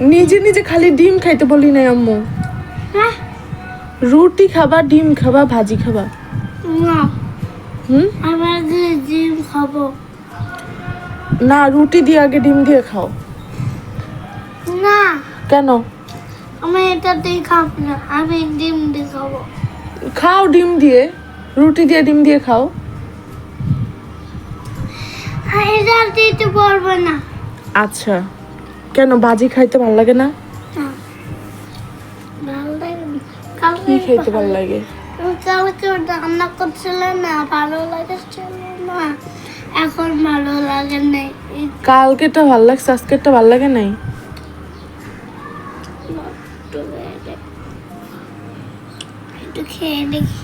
নিজে নিজে খালি ডিম খাইতে বলি নাই আম্মু। হ্যাঁ? রুটি খাবা ডিম খাবা ভাজি খাবা। না। হুম? আমরা ডিম খাব। না রুটি দিয়ে আগে ডিম দিয়ে খাও। না। কেন? আমি এটা দিয়ে খাব না আমি ডিম দিয়ে খাব। খাও ডিম দিয়ে রুটি দিয়ে ডিম দিয়ে খাও। আর এটা দিতে পারব না। আচ্ছা। কেন ভাজি খাইতে ভালো লাগে না? কি খাইতে ভালো লাগে? কালকে রান্না করছিল না ভালো লাগছিল না। এখন ভালো লাগে না এই ভালো লাগছে আজকেরটা ভালো লাগে নাই? একটু খেয়ে দেখি।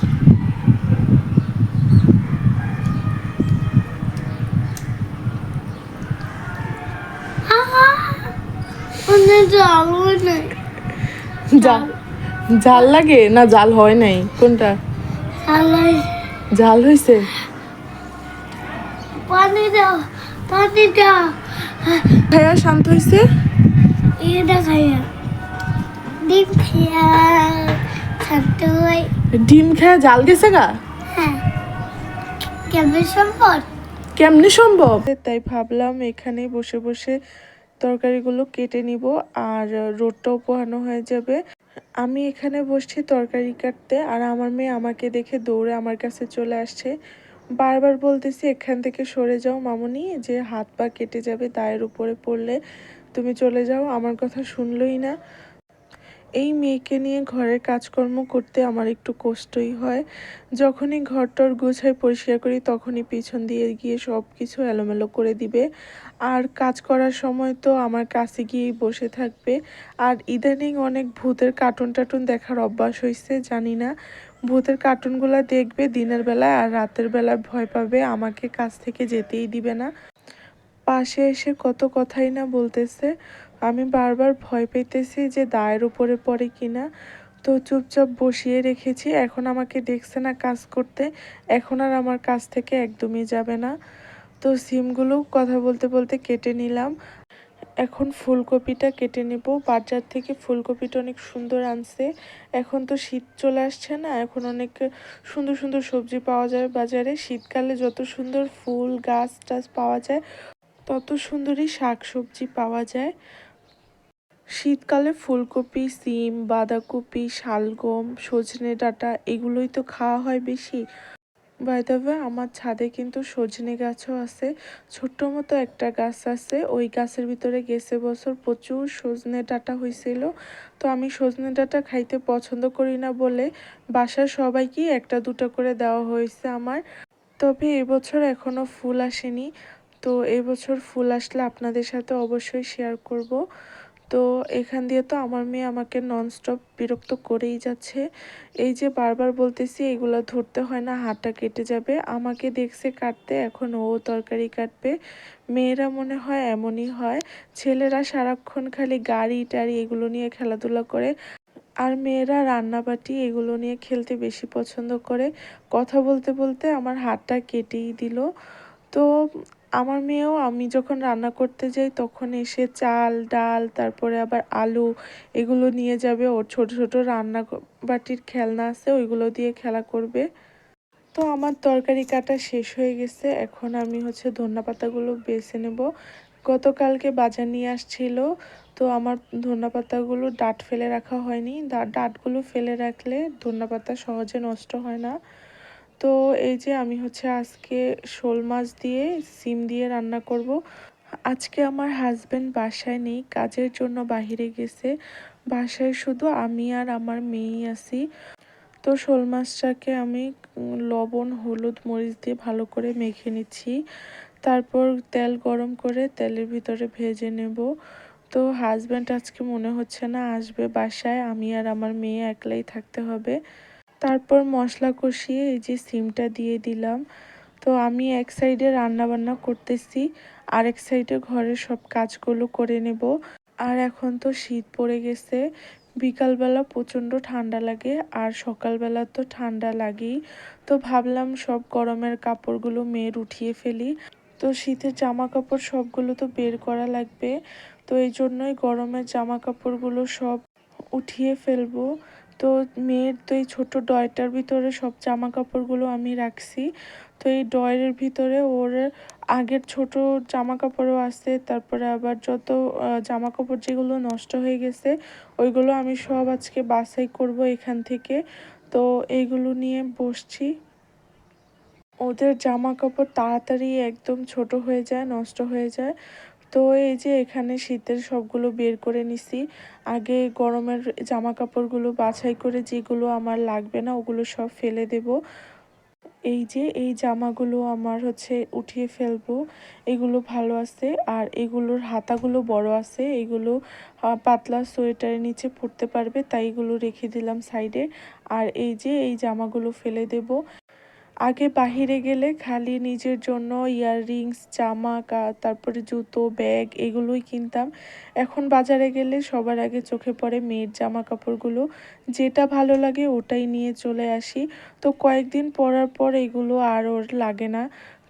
জাল লাগে? না জাল হয় নাই? কোনটা? জাল হয়েছে পানি দাও পানি দাও। খাইয়া শান্ত হয়েছে এটা খাইয়া ডিম খাইয়া হয় ডিম খায়া জাল গেছে গা? হ্যাঁ। কেমন সম্পদ কেমনে সম্ভব? তাই ভাবলাম এখানে বসে বসে তরকারিগুলো কেটে নিব আর রোডটাও পোহানো হয়ে যাবে। আমি এখানে বসছি তরকারি কাটতে আর আমার মেয়ে আমাকে দেখে দৌড়ে আমার কাছে চলে আসছে। বারবার বলতেছি, এখান থেকে সরে যাও মামনি, যে হাত পা কেটে যাবে, দায়ের উপরে পড়লে তুমি চলে যাও। আমার কথা শুনলই না। এই মেয়েকে নিয়ে ঘরের কাজকর্ম করতে আমার একটু কষ্টই হয়। যখনই ঘরটর গোছাই পরিষ্কার করি, তখনই পিছন দিয়ে গিয়ে সব কিছু এলোমেলো করে দিবে। আর কাজ করার সময় তো আমার কাছে গিয়েই বসে থাকবে। আর ইদানিং অনেক ভূতের কার্টুন টাটুন দেখার অভ্যাস হয়েছে জানি না। ভূতের কার্টুনগুলো দেখবে দিনের বেলায় আর রাতের বেলায় ভয় পাবে, আমাকে কাছ থেকে যেতেই দিবে না। পাশে এসে কত কথাই না বলতেছে। আমি বারবার ভয় পেতেছি যে দায়ের উপরে পড়ে কিনা। তো চুপচাপ বসিয়ে রেখেছি। এখন আমাকে দেখছে না কাজ করতে। এখন আর আমার কাছ থেকে একদমই যাবে না। তো সিমগুলো কথা বলতে বলতে কেটে নিলাম। এখন ফুলকপিটা কেটে নেব। বাজার থেকে ফুলকপিটা অনেক সুন্দর আনছে। এখন তো শীত চলে আসছে না। এখন অনেক সুন্দর সুন্দর সবজি পাওয়া যায় বাজারে। শীতকালে যত সুন্দর ফুল, গাছ টাছ পাওয়া যায়, তত সুন্দরই শাক সবজি পাওয়া যায়। শীতকালে ফুলকপি, সিম, বাঁধাকপি, শালগম, সজনে ডাঁটা এগুলোই তো খাওয়া হয় বেশি। বাইদাবে আমার ছাদে কিন্তু সজনে গাছও আছে। ছোট্ট মতো একটা গাছ আছে। ওই গাছের ভিতরে গেছে বছর প্রচুর সজনে ডাঁটা হয়েছিল। তো আমি সজনে ডাঁটা খাইতে পছন্দ করি না বলে বাসার সবাইকে একটা দুটো করে দেওয়া হয়েছে আমার। তবে এবছর এখনও ফুল আসেনি। তো এবছর ফুল আসলে আপনাদের সাথে অবশ্যই শেয়ার করব। তো এখান দিয়ে তো আমার মেয়ে আমাকে ননস্টপ বিরক্ত করেই যাচ্ছে। এই যে বারবার বলতেছি, এগুলো ধরতে হয় না, হাতটা কেটে যাবে। আমাকে দেখছে কাটতে, এখন ও তরকারি কাটবে। মেয়েরা মনে হয় এমনই হয়। ছেলেরা সারাক্ষণ খালি গাড়ি টাড়ি এগুলো নিয়ে খেলাধুলা করে, আর মেয়েরা রান্নাবাটি এগুলো নিয়ে খেলতে বেশি পছন্দ করে। কথা বলতে বলতে আমার হাতটা কেটেই দিল। তো আমার মেয়েও আমি যখন রান্না করতে যাই তখন এসে চাল, ডাল, তারপরে আবার আলু এগুলো নিয়ে যাবে। ওর ছোট ছোট রান্না বাটির খেলনা আছে, ওইগুলো দিয়ে খেলা করবে। তো আমার তরকারি কাটা শেষ হয়ে গেছে। এখন আমি হচ্ছে ধনিয়া পাতাগুলো বেছে নেব। গতকালকে বাজার নিয়ে আসছিল, তো আমার ধনিয়া পাতাগুলো ডাট ফেলে রাখা হয়নি। ডাটগুলো ফেলে রাখলে ধনিয়া পাতা সহজে নষ্ট হয় না। তো এই যে আমি হচ্ছে আজকে শোল মাছ দিয়ে সিম দিয়ে রান্না করব। আজকে আমার হাজবেন্ড বাসায় নেই, কাজের জন্য বাইরে গেছে। বাসায় শুধু আমি আর আমার মেয়েই আছি। তো শোল মাছটাকে আমি লবণ, হলুদ, মরিচ দিয়ে ভালো করে মেখে নিচ্ছি। তারপর তেল গরম করে তেলের ভিতরে ভেজে নেব। তো হাজব্যান্ড আজকে মনে হচ্ছে না আসবে বাসায়, আমি আর আমার মেয়ে একলাই থাকতে হবে। তারপর মশলা কষিয়ে এই যে সিমটা দিয়ে দিলাম। তো আমি এক সাইডে রান্না বান্না করতেছি আর এক সাইডে ঘরের সব কাজগুলো করে নেব। আর এখন তো শীত পড়ে গেছে, বিকালবেলা প্রচণ্ড ঠান্ডা লাগে আর সকালবেলা তো ঠান্ডা লাগেই। তো ভাবলাম সব গরমের কাপড়গুলো মেয়ের উঠিয়ে ফেলি। তো শীতের জামা কাপড় সবগুলো তো বের করা লাগবে। তো এই জন্যই গরমের জামা কাপড়গুলো সব উঠিয়ে ফেলব। তো মেয়ের তো এই ছোটো ডয়টার ভিতরে সব জামা কাপড়গুলো আমি রাখছি। তো এই ডয়ের ভিতরে ওর আগের ছোট জামা কাপড়ও আছে, তারপরে আবার যত জামা কাপড় যেগুলো নষ্ট হয়ে গেছে, ওইগুলো আমি সব আজকে বাছাই করব এখান থেকে। তো এইগুলো নিয়ে বসছি। ওদের জামা কাপড় তাড়াতাড়ি একদম ছোট হয়ে যায়, নষ্ট হয়ে যায়। তো এই যে এখানে শীতের সবগুলো বের করে নিছি। আগে গরমের জামা কাপড়গুলো বাছাই করে যেগুলো আমার লাগবে না, ওগুলো সব ফেলে দেব। এই যে এই জামাগুলো আমার হচ্ছে উঠিয়ে ফেলব। এগুলো ভালো আছে। আর এগুলোর হাতাগুলো বড় আছে। এগুলো পাতলা সোয়েটারের নিচে পরতে পারবে, তাই এগুলো রেখে দিলাম সাইডে। আর এই যে এই জামাগুলো ফেলে দেব। আগে বাহিরে গেলে খালি নিজের জন্য ইয়াররিংস, জামা তারপরে জুতো, ব্যাগ এগুলোই কিনতাম। এখন বাজারে গেলে সবার আগে চোখে পড়ে মেয়ের জামা কাপড়গুলো যেটা ভালো লাগে ওটাই নিয়ে চলে আসি। তো কয়েকদিন পরার পর এগুলো আর ওর লাগে না,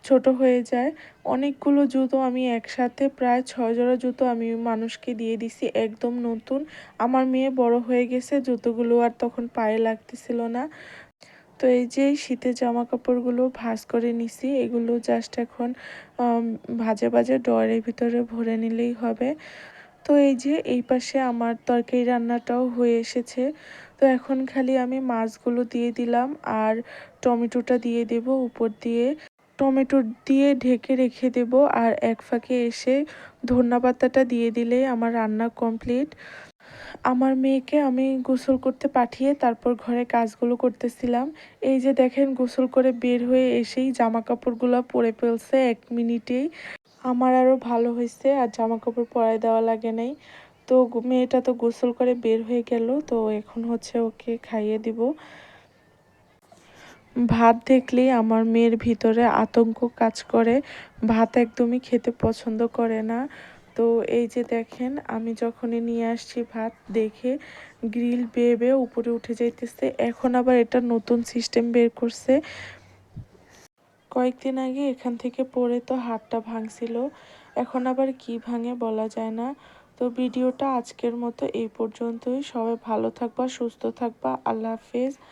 ছোট হয়ে যায়। অনেকগুলো জুতো আমি একসাথে, প্রায় ছয় জোড়া জুতো আমি মানুষকে দিয়ে দিছি, একদম নতুন। আমার মেয়ে বড় হয়ে গেছে, জুতোগুলো আর তখন পায়ে লাগতেছিল না। তো এই যে শীতের জামা কাপড়গুলো ভাজ করে নিছি, এগুলো জাস্ট এখন ভাজে ভাজে ডয়ের ভিতরে ভরে নিলেই হবে। তো এই যে এই পাশে আমার তরকারি রান্নাটাও হয়ে এসেছে। তো এখন খালি আমি মাছগুলো দিয়ে দিলাম আর টমেটোটা দিয়ে দেব উপর দিয়ে। টমেটো দিয়ে ঢেকে রেখে দেব আর এক ফাঁকে এসে ধন্যা পাতাটা দিয়ে দিলেই আমার রান্না কমপ্লিট। আমার মেয়েকে আমি গোসল করতে পাঠিয়ে তারপর ঘরে কাজগুলো করতেছিলাম। এই যে দেখেন, গোসল করে বের হয়ে এসেই জামা কাপড়গুলো পরে ফেলছে এক মিনিটেই। আমার আরও ভালো হয়েছে আর জামা কাপড় পরায় দেওয়া লাগে নাই। তো মেয়েটা তো গোসল করে বের হয়ে গেল, তো এখন হচ্ছে ওকে খাইয়ে দিব। ভাত দেখলেই আমার মেয়ের ভিতরে আতঙ্ক কাজ করে। ভাত একদমই খেতে পছন্দ করে না। তো এই যে দেখেন, আমি যখনই নিয়ে আসছি ভাত, দেখে গ্রিল বেয়ে বেয়ে উপরে উঠে যাইতেছে। এখন আবার এটা নতুন সিস্টেম বের করছে। কয়েকদিন আগে এখান থেকে পড়ে তো হাতটা ভাঙছিল। এখন আবার কি ভাঙে বলা যায় না। তো ভিডিওটা আজকের মতো এই পর্যন্তই। সবাই ভালো থাকবা, সুস্থ থাকবা। আল্লাহ হাফেজ।